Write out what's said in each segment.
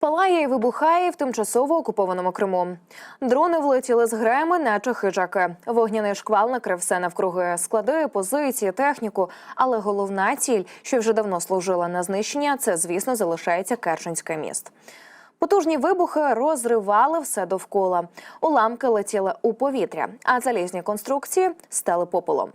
Палає і вибухає в тимчасово окупованому Криму. Дрони влетіли з греми, наче хижаки. Вогняний шквал накрив все навкруги склади, позиції, техніку. Але головна ціль, що вже давно служила на знищення, це звісно залишається Керченське міст. Потужні вибухи розривали все довкола. Уламки летіли у повітря, а залізні конструкції стали попелом.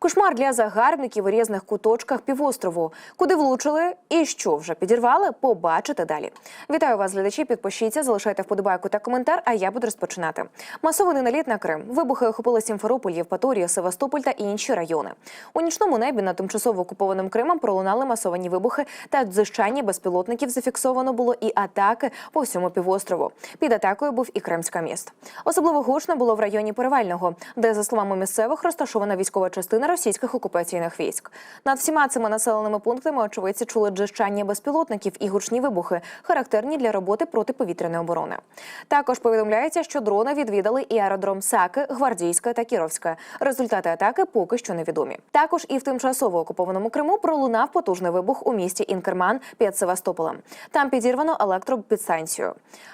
Кошмар для загарбників у різних куточках півострову. Куди влучили і що вже підірвали, побачите далі. Вітаю вас, глядачі. Підпишіться, залишайте вподобайку та коментар. А я буду розпочинати. Масований наліт на Крим. Вибухи охопили Сімферополь, Євпаторію, Севастополь та інші райони. У нічному небі над тимчасово окупованим Кримом пролунали масовані вибухи та дзижчання безпілотників. Зафіксовано було і атаки по всьому півострову. Під атакою був і Кримська міст. Особливо гучно було в районі Перевального, де, за словами місцевих, розташована військова частина російських окупаційних військ. Над всіма цими населеними пунктами очевидці чули джищання безпілотників і гучні вибухи, характерні для роботи протиповітряної оборони. Також повідомляється, що дрони відвідали і аеродром Саки, Гвардійська та Кіровська. Результати атаки поки що невідомі. Також і в тимчасово окупованому Криму пролунав потужний вибух у місті Інкерман під Севастополем. Там підірвано електропідстанцію.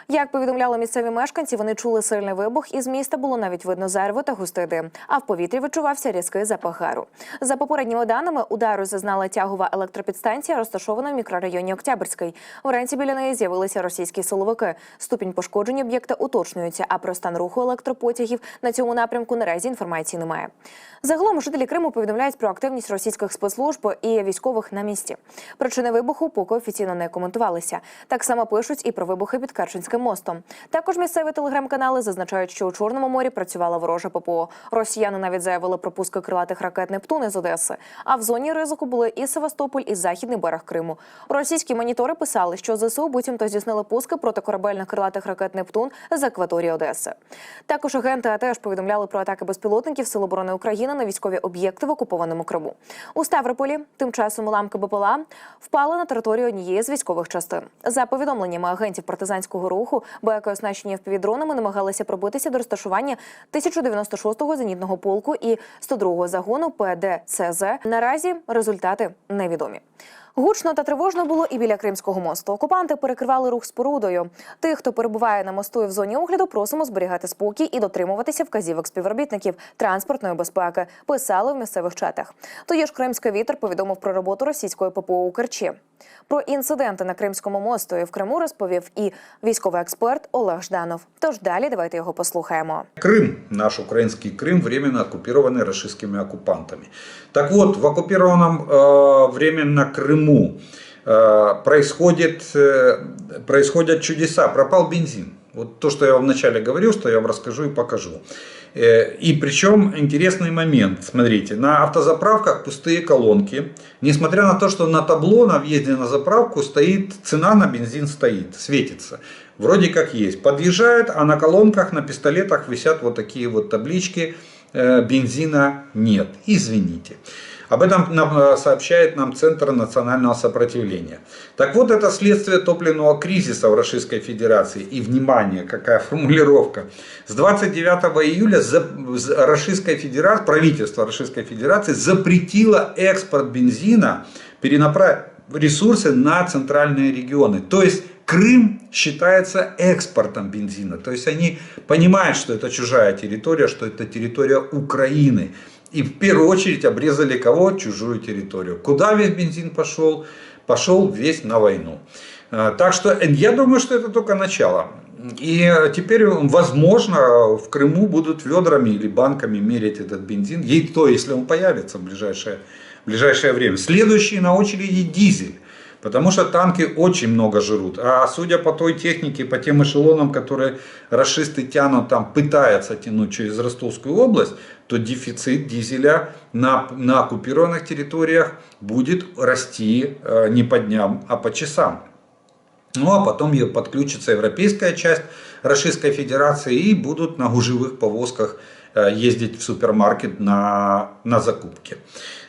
Як повідомляли місцеві мешканці, вони чули сильний вибух, і з міста було навіть видно зарву та густий дим, а в повітрі відчувався різкий запах гару. За попередніми даними, удару зазнала тягова електропідстанція, розташована в мікрорайоні Октябрьський. Вранці біля неї з'явилися російські силовики. Ступінь пошкодження об'єкта уточнюється, а про стан руху електропотягів на цьому напрямку наразі інформації немає. Загалом жителі Криму повідомляють про активність російських спецслужб і військових на місці. Причини вибуху поки офіційно не коментувалися. Так само пишуть і про вибухи під Керченським мостом. Також місцеві телеграм-канали зазначають, що у Чорному морі працювала ворожа ППО. Росіяни навіть заявили про пуски крилатих ракет Нептун із Одеси. А в зоні ризику були і Севастополь, і західний берег Криму. Російські монітори писали, що ЗСУ буцімто здійснили пуски протикорабельних крилатих ракет Нептун з акваторії Одеси. Також агенти АТЕШ повідомляли про атаки безпілотників Сил оборони України на військові об'єкти в окупованому Криму. У Ставрополі тим часом уламки БПЛА впали на територію однієї з військових частин. За повідомленнями агентів партизанського руху, боєкооснащені впівдронами намагалися пробитися до розташування 1096-го зенітного полку і 102-го загону ПДЦЗ. Наразі результати невідомі. Гучно та тривожно було і біля Кримського мосту. Окупанти перекривали рух спорудою. Тих, хто перебуває на мосту і в зоні огляду, просимо зберігати спокій і дотримуватися вказівок співробітників транспортної безпеки. Писали в місцевих чатах. Тоді ж Кримський вітер повідомив про роботу російської ППО у Керчі. Про інциденти на Кримському мосту і в Криму розповів і військовий експерт Олег Жданов. Тож далі давайте його послухаємо. Крым, наш украинский Крым, временно оккупированный российскими оккупантами. Так вот, в оккупированном э, временно Крыму э, происходит, э, происходят чудеса. Пропал бензин. Вот то, что я вам вначале говорил, что я вам расскажу и покажу. Э, И причем интересный момент. Смотрите, на автозаправках пустые колонки. Несмотря на то, что на табло на въезде на заправку стоит, цена на бензин стоит, светится. Вроде как есть. Подъезжают, а на колонках, на пистолетах висят вот такие вот таблички. э, Бензина нет. Извините. Об этом нам э, сообщает нам Центр национального сопротивления. Так вот, это следствие топливного кризиса в Российской Федерации. И, внимание, какая формулировка. С 29 июля Российская Федерация, правительство Российской Федерации запретило экспорт бензина, перенаправить ресурсы на центральные регионы. То есть Крым считается экспортом бензина. То есть они понимают, что это чужая территория, что это территория Украины. И в первую очередь обрезали кого? Чужую территорию. Куда весь бензин пошел? Пошел весь на войну. Э, Так что э, я думаю, что это только начало. И э, теперь, возможно, в Крыму будут ведрами или банками мерить этот бензин. И то, если он появится в ближайшее, в ближайшее время. Следующий на очереди дизель. Потому что танки очень много жрут. А судя по той технике, по тем эшелонам, которые расисты тянут, там пытаются тянуть через Ростовскую область, то дефицит дизеля на, на оккупированных территориях будет расти э, не по дням, а по часам. Ну а потом подключится европейская часть Российской Федерации и будут на гужевых повозках ездить в супермаркет на, на закупки.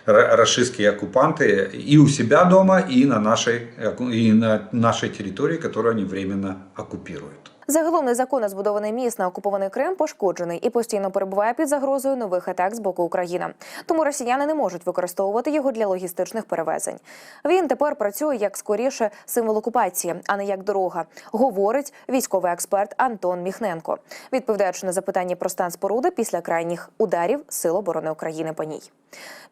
Российские оккупанты и у себя дома, и на нашей, оку- и на нашей территории, которую они временно оккупируют. Загалом незаконно збудований міст на окупований Крим пошкоджений і постійно перебуває під загрозою нових атак з боку України. Тому росіяни не можуть використовувати його для логістичних перевезень. Він тепер працює як скоріше символ окупації, а не як дорога, говорить військовий експерт Антон Міхненко, відповідаючи на запитання про стан споруди після крайніх ударів Сил оборони України по ній.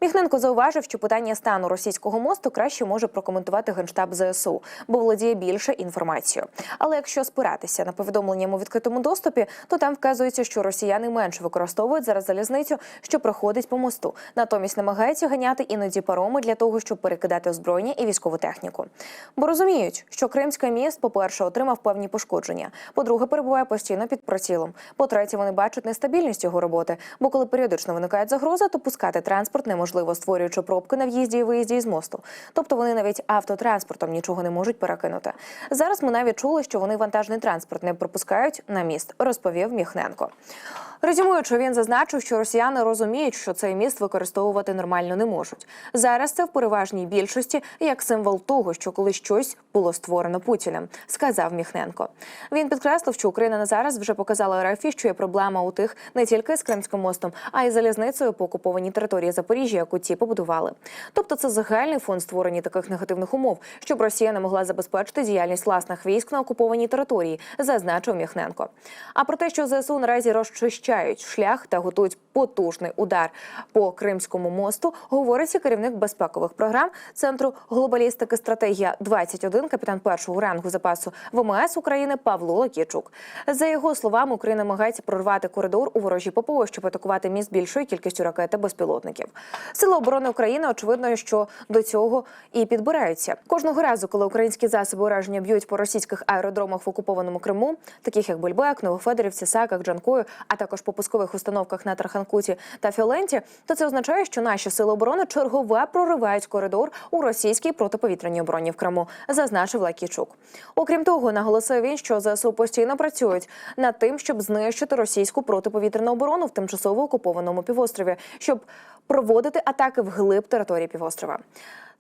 Міхненко зауважив, що питання стану російського мосту краще може прокоментувати генштаб ЗСУ, бо володіє більше інформацією. Але якщо спиратися на повідомленням у відкритому доступі, то там вказується, що росіяни менше використовують зараз залізницю, що проходить по мосту. Натомість намагаються ганяти іноді пароми для того, щоб перекидати озброєння і військову техніку. Бо розуміють, що Кримський міст, по-перше, отримав певні пошкодження. По-друге, перебуває постійно під прицілом. По-третє, вони бачать нестабільність його роботи. Бо коли періодично виникає загроза, то пускати транспорт неможливо, створюючи пробки на в'їзді і виїзді із мосту. Тобто вони навіть автотранспортом нічого не можуть перекинути. Зараз ми навіть чули, що вони вантажний транспорт не пропускають на міст, розповів Міхненко. Резюмуючи, він зазначив, що росіяни розуміють, що цей міст використовувати нормально не можуть. Зараз це в переважній більшості як символ того, що коли щось було створено Путіним, сказав Міхненко. Він підкреслив, що Україна на зараз вже показала РФ, що є проблема у тих не тільки з Кримським мостом, а й залізницею по окупованій території Запоріжжя, яку ті побудували. Тобто, це загальний фон створення таких негативних умов, щоб Росія не могла забезпечити діяльність власних військ на окупованій території, зазначив Міхненко. А про те, що ЗСУ наразі розчищають шлях та готують потужний удар по Кримському мосту, говорить і керівник безпекових програм центру глобалістики стратегія 21 капітан першого рангу запасу ВМС України Павло Лакічук. За його словами, Україна намагається прорвати коридор у ворожій ППО, щоб атакувати міст більшою кількістю ракет та безпілотників. Сили оборони України очевидно, що до цього і підбираються кожного разу, коли українські засоби ураження б'ють по російських аеродромах в окупованому Криму, таких як Бульбек, Новофедорівці, Саках, Джанкою, а також по пускових установках на Тарханкуті та Фіоленті, то це означає, що наші сили оборони чергове проривають коридор у російській протиповітряній обороні в Криму, зазначив Лакічук. Окрім того, наголосив він, що ЗСУ постійно працюють над тим, щоб знищити російську протиповітряну оборону в тимчасово окупованому півострові, щоб проводити атаки вглиб території півострова.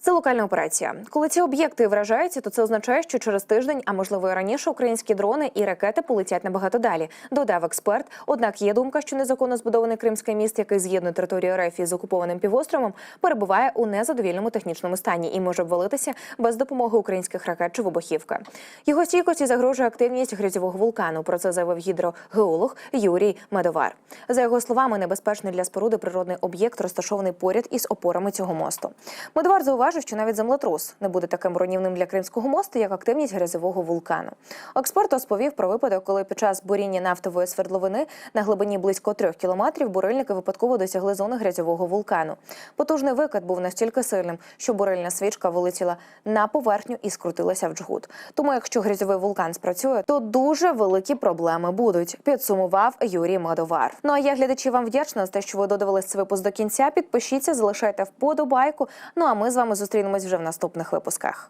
Це локальна операція. Коли ці об'єкти вражаються, то це означає, що через тиждень, а можливо і раніше, українські дрони і ракети полетять набагато далі. Додав експерт. Однак є думка, що незаконно збудований кримський міст, який з'єднує територію РФ із окупованим півостровом, перебуває у незадовільному технічному стані і може обвалитися без допомоги українських ракет чи вибухівки. Його стійкості загрожує активність грязьового вулкану. Про це заявив гідрогеолог Юрій Медовар. За його словами, небезпечний для споруди природний об'єкт розташований поряд із опорами цього мосту. Медовар зауважив, що навіть землетрус не буде таким руйнівним для Кримського мосту, як активність грязьового вулкану. Експерт розповів про випадок, коли під час буріння нафтової свердловини на глибині близько трьох кілометрів бурильники випадково досягли зони грязьового вулкану. Потужний викид був настільки сильним, що бурильна свічка вилетіла на поверхню і скрутилася в джгут. Тому, якщо грязьовий вулкан спрацює, то дуже великі проблеми будуть. Підсумував Юрій Мадовар. Ну а я глядачі вам вдячна за те, що ви додивились цей випуск до Підпишіться, залишайте вподобайку. Ну а ми з вами зустрінемось вже в наступних випусках.